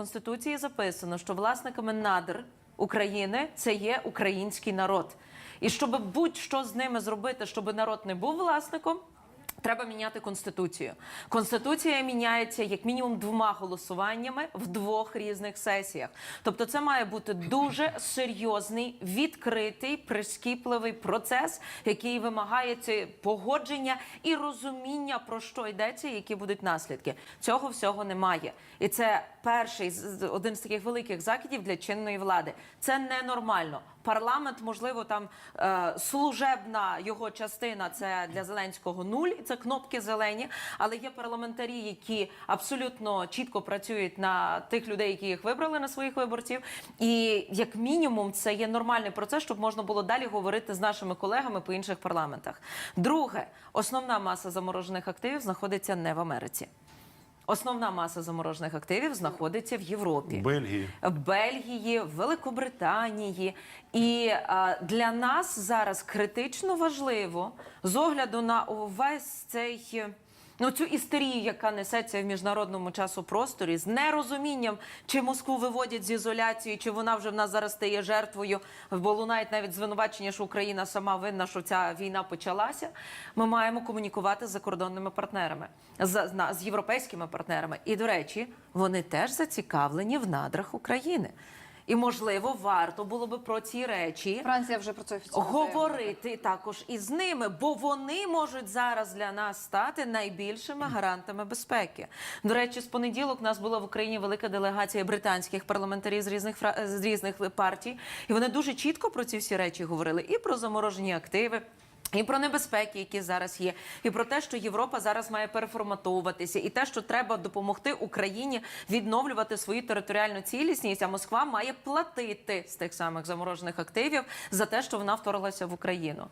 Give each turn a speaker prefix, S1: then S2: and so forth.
S1: конституції записано, що власниками надр України це є український народ. І щоб будь-що з ними зробити, щоб народ не був власником. Треба міняти конституцію. Конституція міняється як мінімум двома голосуваннями в двох різних сесіях. Тобто, це має бути дуже серйозний, відкритий, прискіпливий процес, який вимагає погодження і розуміння про що йдеться, які будуть наслідки. Цього всього немає, і це перший один з таких великих закидів для чинної влади. Це ненормально. Парламент, можливо, там е, служебна його частина це для Зеленського нуль, це кнопки зелені. Але є парламентарі, які абсолютно чітко працюють на тих людей, які їх вибрали на своїх виборців. І як мінімум, це є нормальний процес, щоб можна було далі говорити з нашими колегами по інших парламентах. Друге, основна маса заморожених активів знаходиться не в Америці. Основна маса заморожених активів знаходиться в Європі.
S2: Бельгії.
S1: В Бельгії, Великобританії. І а, для нас зараз критично важливо з огляду на увесь цей. Ну, цю істерію, яка несеться в міжнародному часопросторі, з нерозумінням, чи Москву виводять з ізоляції, чи вона вже в нас зараз стає жертвою, бо лунають навіть звинувачення, що Україна сама винна, що ця війна почалася. Ми маємо комунікувати з закордонними партнерами, з, з європейськими партнерами. І, до речі, вони теж зацікавлені в надрах України. І можливо, варто було би про ці речі
S3: Франція вже про це офіційно
S1: говорити також із ними, бо вони можуть зараз для нас стати найбільшими гарантами безпеки. До речі, з понеділок у нас була в Україні велика делегація британських парламентарів з різних з різних партій, і вони дуже чітко про ці всі речі говорили і про заморожені активи. І про небезпеки, які зараз є, і про те, що Європа зараз має переформатовуватися, і те, що треба допомогти Україні відновлювати свою територіальну цілісність. А Москва має платити з тих самих заморожених активів за те, що вона вторглася в Україну.